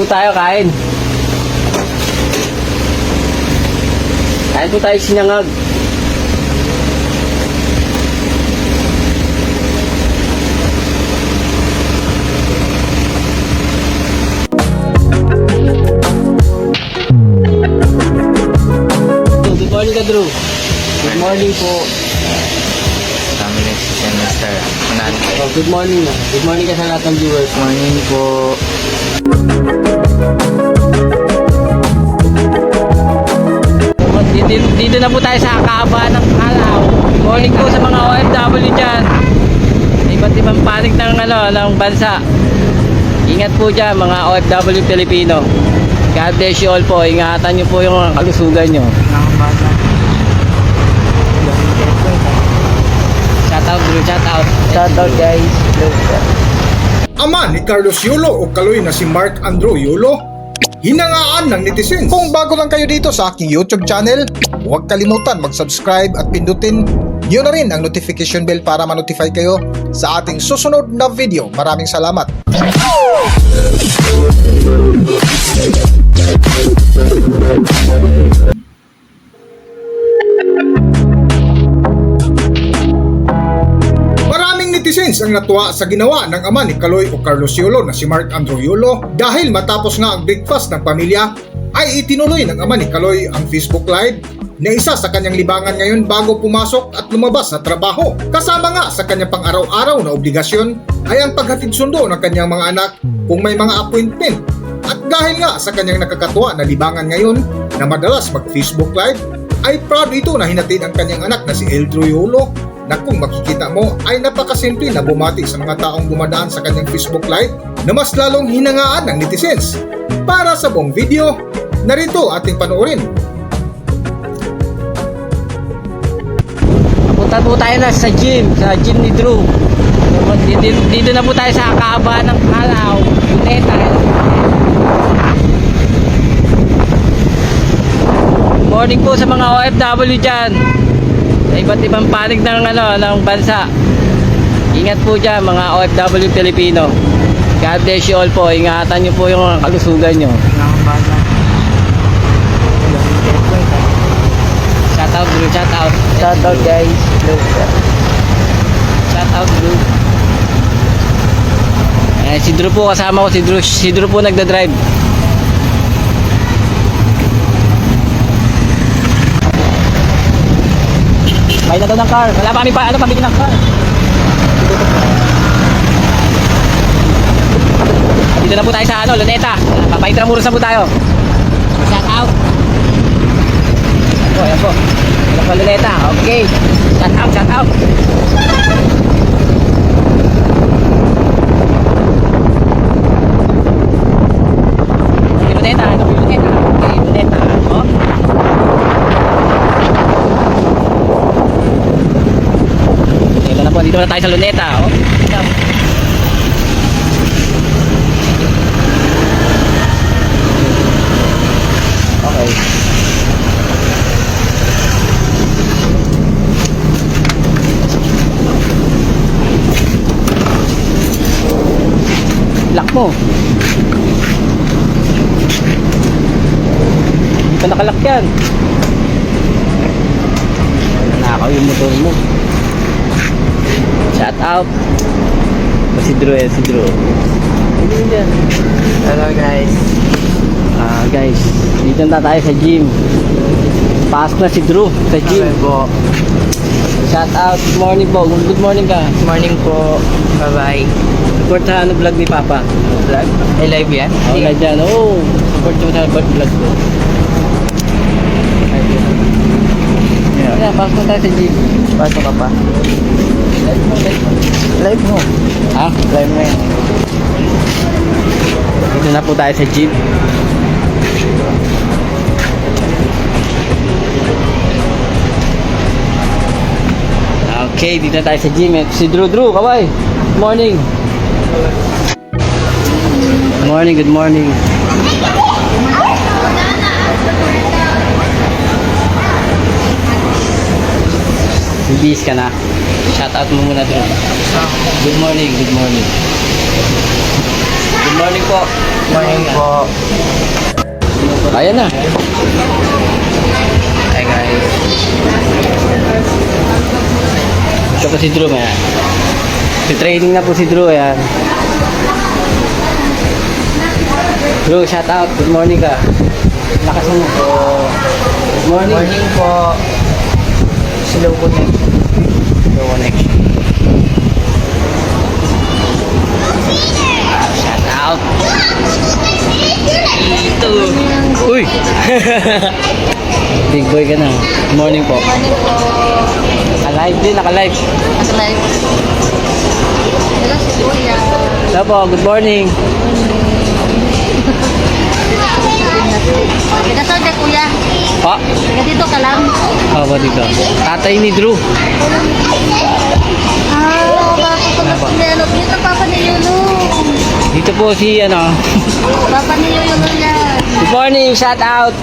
po tayo, kain. Kain po tayo sinangag. Good morning ka, Drew. Good morning po. Kami na si Semester. Oh, good morning na. Good morning ka sa lahat ng viewers. Morning po. Dito, dito na po tayo sa kaaba ng Alaw. Morning po sa mga OFW dyan. Iba't ibang panig ng, ano, ng bansa. Ingat po dyan mga OFW Pilipino. God bless you all po. Ingatan nyo po yung kalusugan nyo. Shout out bro, shout out. Shout out guys. Ama ni Carlos Yulo o kaloy na si Mark Andrew Yulo, hinangaan ng netizens. Kung bago lang kayo dito sa aking YouTube channel, huwag kalimutan mag-subscribe at pindutin nyo na rin ang notification bell para ma-notify kayo sa ating susunod na video. Maraming salamat. Netizens ang natuwa sa ginawa ng ama ni Kaloy o Carlos Yulo na si Mark Andrew Yulo dahil matapos nga ang breakfast ng pamilya ay itinuloy ng ama ni Kaloy ang Facebook Live na isa sa kanyang libangan ngayon bago pumasok at lumabas na trabaho. Kasama nga sa kanyang pang-araw-araw na obligasyon ay ang paghatid sundo ng kanyang mga anak kung may mga appointment. At dahil nga sa kanyang nakakatuwa na libangan ngayon na madalas mag-Facebook Live, ay proud ito na hinatid ang kanyang anak na si Eldro Yulo na kung makikita mo ay napakasimple na bumati sa mga taong dumadaan sa kanyang Facebook Live na mas lalong hinangaan ng netizens. Para sa buong video, narito ating panoorin. Punta po tayo na sa gym, sa gym ni Drew. Dito, dito na po tayo sa kaaba ng Alaw, Luneta. Morning po sa mga OFW dyan. Sa iba't ibang panig ng, ano, ng bansa. Ingat po dyan mga OFW Pilipino. God bless you all po. Ingatan nyo po yung kalusugan nyo. Nakabasa. Shout out bro, shout out. Shout out guys. Shout out bro. Eh, si Drew po kasama ko, si Drew, si Drew po nagda-drive. Bay na daw ng car. Wala pa kami pa, ano pabili ng car. Dito na po tayo sa ano, Luneta. Papay Tramuros na po tayo. Shout out. Ayan po, ayan po. Po, Luneta. Okay. Shout out, shout out. Okay, Luneta. Ano Luneta? Okay, Luneta. Oh. Dito na po, dito na tayo sa Luneta. Oh. Okay. Lock mo. Hindi pa nakalock yan. Nanakaw yung motor mo. Shout out. Si Drew eh, si Drew. Hindi yun dyan. Hello guys. Ah, guys, dito na tayo sa gym. Pasok na si Drew sa gym. Okay po. Shout out. Good morning po. Good morning ka. Morning po. Bye-bye. Support sa ano vlog ni Papa. Vlog? Ay live yan? Okay na dyan. Oo. Support mo sa vlog ko. Yeah. Kaya, pasok na tayo sa gym. Pasok ka pa. Live mo, live mo. Live mo. Ha? Live mo yan. Dito na po tayo sa gym. Okay, dito na tayo sa gym. Eh, Si Drew Drew, kaway. Morning. Good morning, good morning. Bibis ka na. Shout out mo muna Drew. Good morning, good morning. Good morning po. Morning po. Ayan na. Hi guys. Ito po si Drew, ayan. Si training na po si Drew, ayan. Drew, shout out. Good morning ka. Lakas mo po. Good morning. Morning po. Slow connection. Slow connection. Big boy ka na. Good morning po. Morning po. Naka-live din, naka-live. Naka-live. Hello si Kuya. Hello po, good morning. Kasal ka Kuya. Pa, Taga dito ka lang. oh, ba dito? Tatay ni Drew. Ah, bakit ko mas pinelo? Dito papa ni Yulo. Dito po si, ano, Papa ni Yulo yan. Good morning, shout out.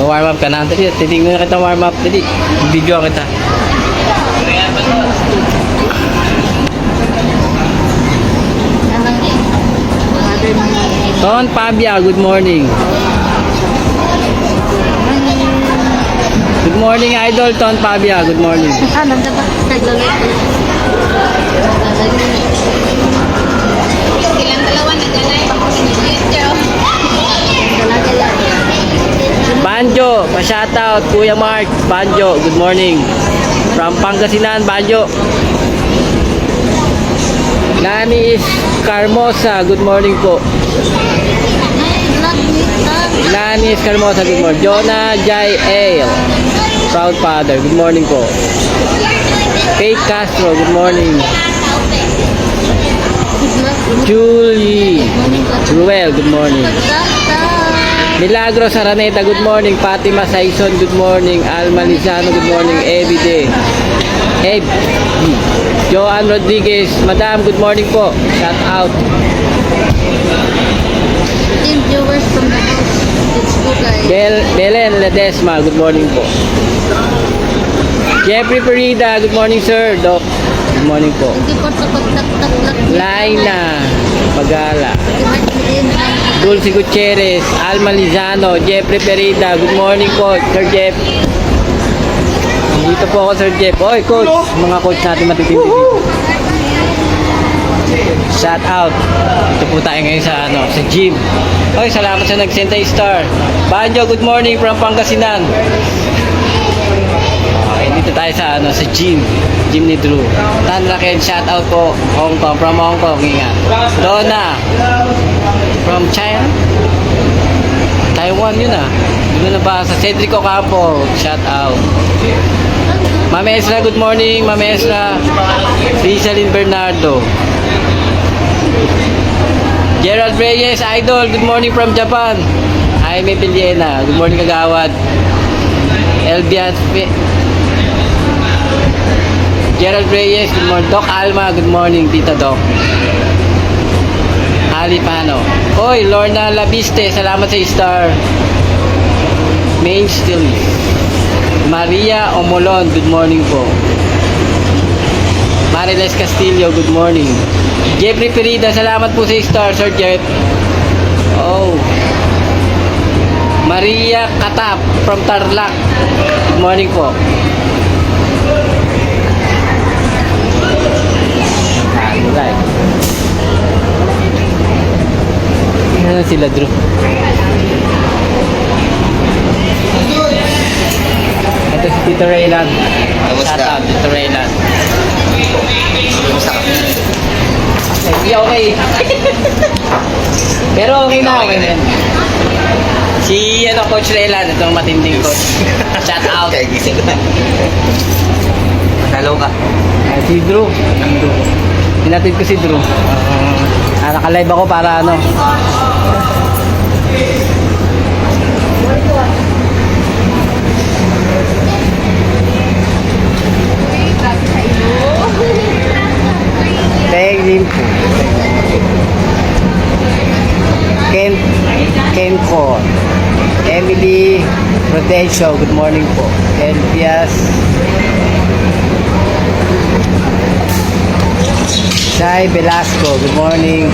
Warm up ka na. Dali, titignan na kita warm up. Dali, video kita. Ton Pabia, good morning. Good morning, Idol. Ton Pabia, good morning. Ah. Silang dalawa naglalagay. Naglalagay lang. Banjo, pa-shoutout. Kuya Mark, Banjo, good morning. From Pangasinan, Banjo. Nani is Carmosa, good morning po. Vlog ni Tom. Nani is Carmosa, good morning. Jonah Jai Ale, proud father, good morning po. Kate Castro, good morning. Julie Ruel, good morning. Milagros Araneta, good morning. Fatima Saison, good morning. Alma Lizano, good morning. Day. Eb. Joanne Rodriguez, Madam, good morning po. Shout out. Team viewers from the house. Let's go guys. Bel Belen Ledesma, good morning po. Jeffrey Perida, good morning sir. Doc, good morning po. Hindi po sa pagtak-tak-tak. Laina Pagala. Dulce Gutierrez, Alma Lizano, Jeffrey Perida, good morning po, Sir Jeff. Dito po ako, Sir Jeff. Oy, coach, mga coach natin matitindi dito. Shout out. Ito po tayo ngayon sa ano, sa gym. Oy, salamat sa nag-send tayo star. Banjo, good morning from Pangasinan. Okay, dito tayo sa ano, sa gym. Gym ni Drew. Tan Raquel, shout out po. Hong Kong, from Hong Kong, ingat. Donna, from China. Taiwan yun ah. Doon na ba sa Cedric Ocampo, shout out. Mami Esra, good morning. Mami Esra. Rizalyn Bernardo. Gerald Reyes, idol. Good morning from Japan. Jaime Villena. Good morning, kagawad. Elbian Gerald Reyes, good morning. Doc Alma, good morning, Tita Doc. Ali Pano. Oy, Lorna Labiste, salamat sa star. Main still. Maria Omolon, good morning po. Mariles Castillo, good morning. Jeffrey Perida, salamat po sa star, Sir Jeff. Oh. Maria Katap from Tarlac. Good morning po. Alright. Ano sila, Drew? Ito si Tito Raylan. Kamusta? Shout out, Tito Raylan. Hindi okay. Pero okay na, okay na. yan. Si ano, Coach Raylan, itong matinding coach. Shout out. Hello ka. Ah, si Drew. Hinatid ko si Drew. Ah, naka-live ako para ano. Kenco, Emily Rodencio, good morning po. Elpias, Shai Velasco, good morning.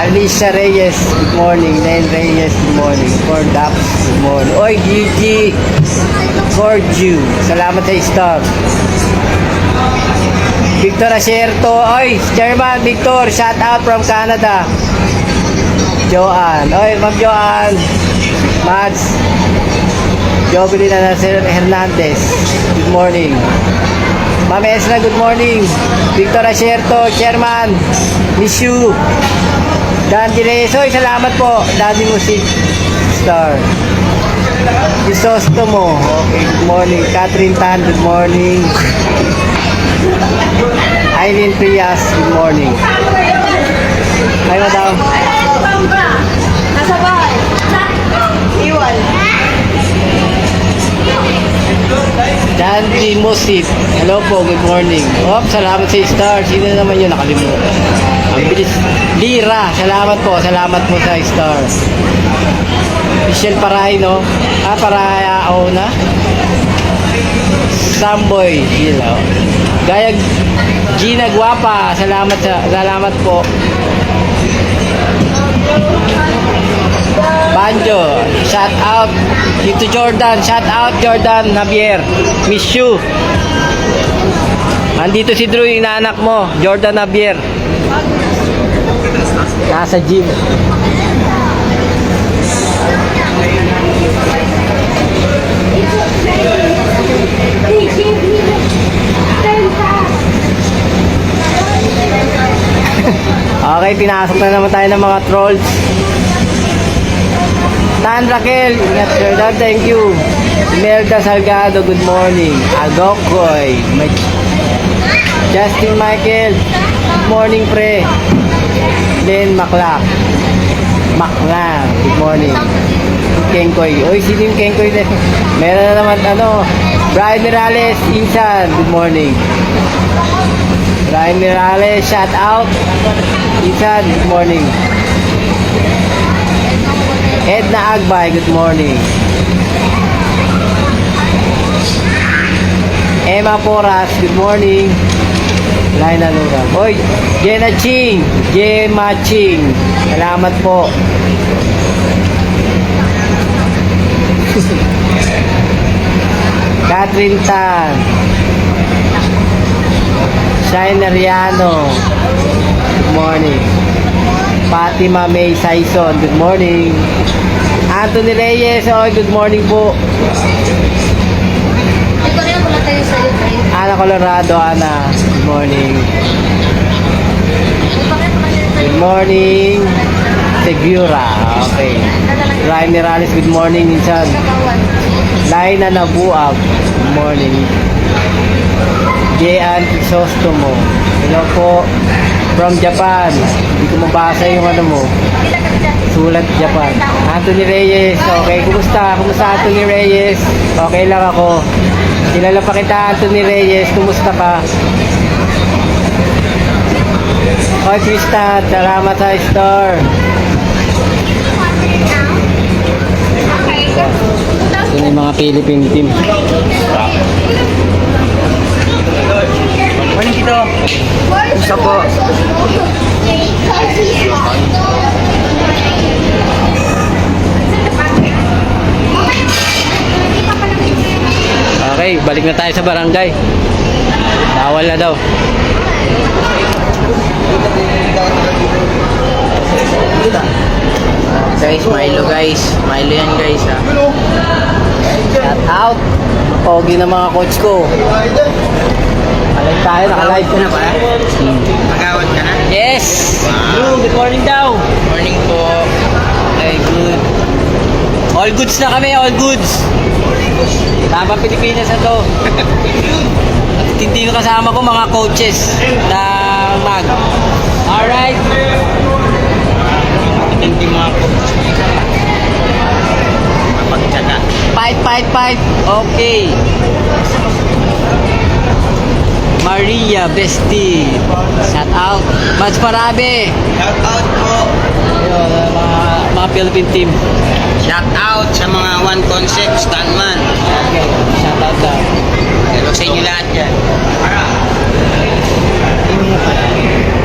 Alicia Reyes, good morning. Len Reyes, good morning. Ford Daps, good morning. Oy, Gigi Corju, salamat sa stock. Victor Acerto, oy, Chairman Victor, shout out from Canada. Joanne, oy, Ma'am Joanne. Mads. Jovelyn Anacel Hernandez, good morning. Ma'am Esra, good morning. Victor Acerto, Chairman. Miss you. Dan Dilesoy, salamat po. Daddy Music Star. Crisostomo, okay, good morning. Catherine Tan, good morning. Eileen Prias, good morning. Hi, madam. Nasa bahay. Iwan. Dandy Musip. Hello po, good morning. Oh, salamat sa star. Sino naman yun? Nakalimutan. Ang bilis. Lira. Salamat po. Salamat po sa star. Michelle Paray, no? Ah, Paraya na. Samboy. Hello. Gaya Gina Guapa. Salamat sa salamat po. Banjo, shout out dito Jordan, shout out Jordan Javier. Miss you. Andito si Drew, inaanak mo, Jordan Javier. Nasa gym. Okay, pinasok na naman tayo ng mga trolls. Tan Raquel, ingat Jordan, thank you. Imelda Salgado, good morning. Agokoy. Justin Michael, good morning pre. Len Maclac. Maclac, good morning. Kengkoy. Oy, sino yung Kengkoy na? Meron na naman, ano, Brian Mirales, Insan, good morning. Brian Mirales, shout out. Insan, good morning. Edna Agbay, good morning. Emma Poras, good morning. Laina Lura. Oy, Jenna Ching, Gemma Ching. Salamat po. Catherine Tan. Shine Ariano. Good morning. Fatima May Saison, good morning. Anthony Reyes, oh, good morning po. Ana Colorado, Ana, good morning. Good morning. Segura, okay. Ryan Mirales, good morning, minsan. Laina Nabuab, good morning. Jean Crisostomo, hello po. From Japan, hindi ko mabasa yung ano mo. Sulat Japan. Anthony Reyes, okay. Kumusta? Kumusta Anthony Reyes? Okay lang ako. Kilala pa kita Anthony Reyes. Kumusta ka? Oy, Krista, salamat sa store. Ito yung mga Philippine team. Morning dito. Isa po. Okay, balik na tayo sa barangay. Bawal na daw. Guys, Milo guys. Milo yan guys ha. Shout out. Pogi ng mga coach ko. Alive tayo, nakalive Ka na ba? Magawad ka na? Yes! Drew, good morning daw. Morning po. Okay, good. All goods na kami, all goods. Tama Pilipinas na to. At hindi ko kasama ko mga coaches na mag. Alright. Hindi mga po. Mapagtsaga. Fight, fight, fight. Okay. Maria Besti. Shout out. Mas Parabe. Shout out po. Ayun, mga, mga Philippine team. Shout out sa mga one concept stuntman. Okay, shout out daw. Hello sa inyo lahat yan. Okay,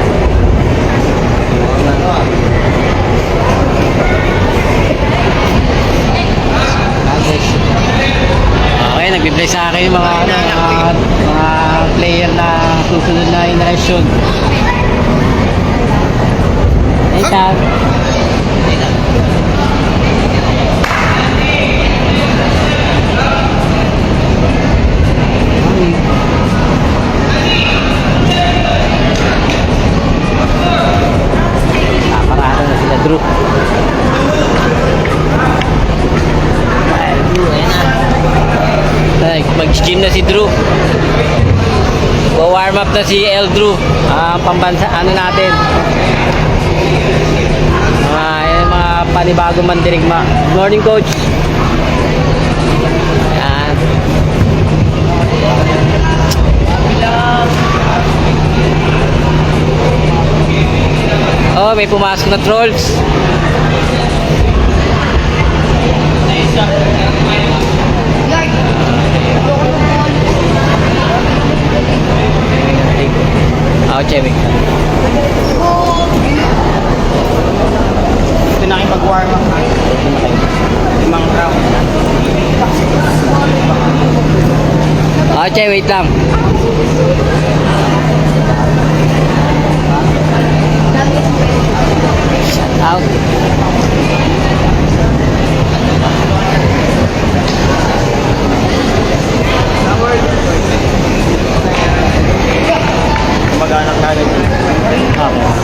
Mag-gym na si Drew. warm up na si El Drew. Ah, pambansa, ano natin. Mga, yung mga panibagong mandirigma. Good morning, coach. Yan. Oh, may pumasok na trolls. Ako, Chemi. Ito na kayo mag-warm up. Limang round. Ako, Che, wait lang. Shut out. Mag-anak na rin.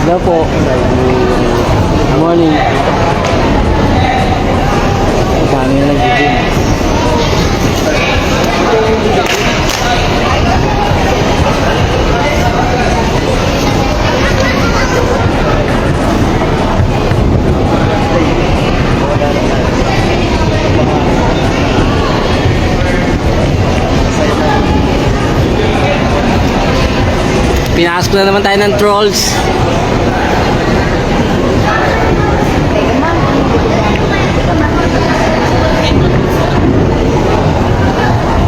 Hello po. Good morning. Dami na nag-gym. Pinasok na naman tayo ng trolls.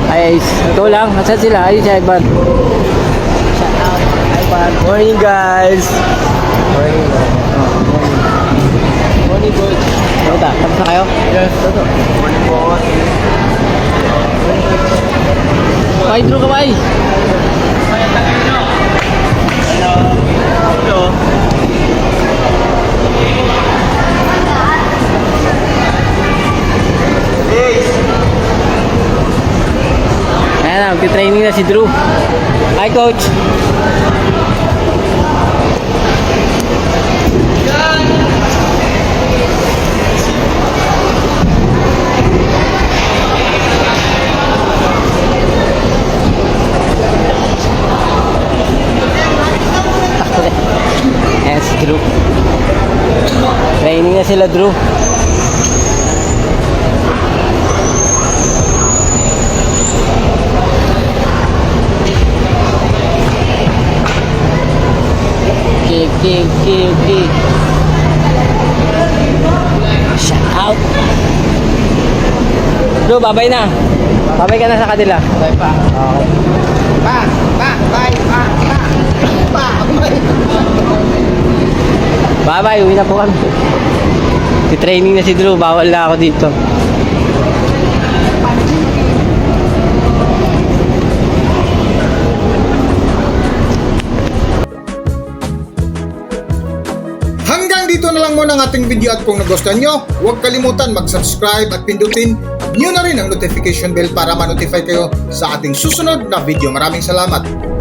Ay, ikaw lang. Asan sila? Ayun si Ivan. Shout out. Ivan. Morning, guys. Morning. Morning. Morning, coach. Ano ta? Tapos na kayo? Yes. Morning po. Ay, Drew, kamay. Hello. Ayan na, magti-training na si Drew. Hi, coach. Sila, Drew. Kick, kick, kick, kick. Shout out. Bro, babay na. Babay ka na sa kanila. Babay pa. Okay. Pa, pa, bye, pa, pa. Pa, bye. Bye-bye, uwi na po kami. Si training na si Drew, bawal na ako dito. Hanggang dito na lang muna ang ating video at kung nagustuhan nyo, huwag kalimutan mag-subscribe at pindutin nyo na rin ang notification bell para ma-notify kayo sa ating susunod na video. Maraming salamat!